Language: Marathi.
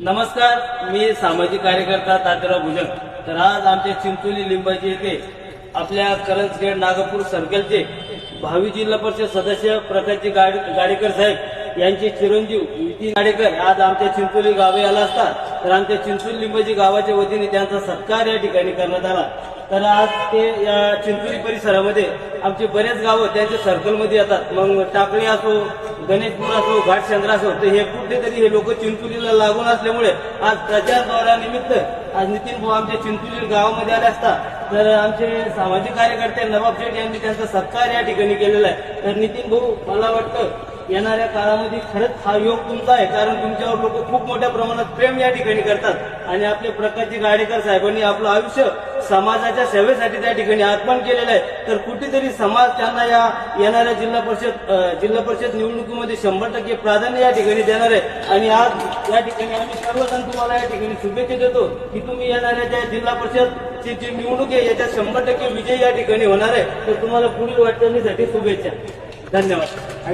नमस्कार मी सामाजिक कार्यकर्ता तात्याराव भुजंग. तर आज आमच्या चिंचोली लिंबाची येथे आपल्या करंजगेट नागपूर सर्कलचे भावी जिल्हा परिषद सदस्य प्रकाशजी गाड गाडेकर साहेब यांचे चिरंजीव नितीन गाडेकर आज आमच्या चिंचोली गावे आला असता. तर आमच्या चिंचोली लिंबाची गावाच्या वतीने त्यांचा सत्कार या ठिकाणी करण्यात आला. तर आज ते या चिंचोली परिसरामध्ये आमचे बरेच गावं त्यांच्या सर्कलमध्ये येतात. मग टाकळी असो गणेशपूर असो घाटचंद्र असो तर हे कुठेतरी हे लोक चिंचोलीला लागून असल्यामुळे आज प्रचार दौऱ्यानिमित्त आज नितीन भाऊ आमच्या चिंचोली गावामध्ये आले असता. तर आमचे सामाजिक कार्यकर्ते नवाब शेठ यांनी त्यांचा सत्कार या ठिकाणी केलेला आहे. तर नितीन भाऊ मला वाटतं येणाऱ्या काळामध्ये खरंच हा योग तुमचा आहे कारण तुमच्यावर लोक खूप मोठ्या प्रमाणात प्रेम या ठिकाणी करतात. आणि आपले प्रकाशजी गाडेकर साहेबांनी आपलं आयुष्य समाजाच्या सेवेसाठी त्या ठिकाणी अर्पण केलेलं आहे. तर कुठेतरी समाज त्यांना या येणाऱ्या जिल्हा परिषद जिल्हा परिषद निवडणुकीमध्ये शंभर टक्के प्राधान्य या ठिकाणी देणार आहे. आणि आज या ठिकाणी आम्ही सर्वजण तुम्हाला या ठिकाणी शुभेच्छा देतो की तुम्ही येणाऱ्या ज्या जिल्हा परिषदची जी निवडणूक आहे याच्यात शंभर टक्के विजय या ठिकाणी होणार आहे. तर तुम्हाला पुढील वाटचालीसाठी शुभेच्छा. धन्यवाद.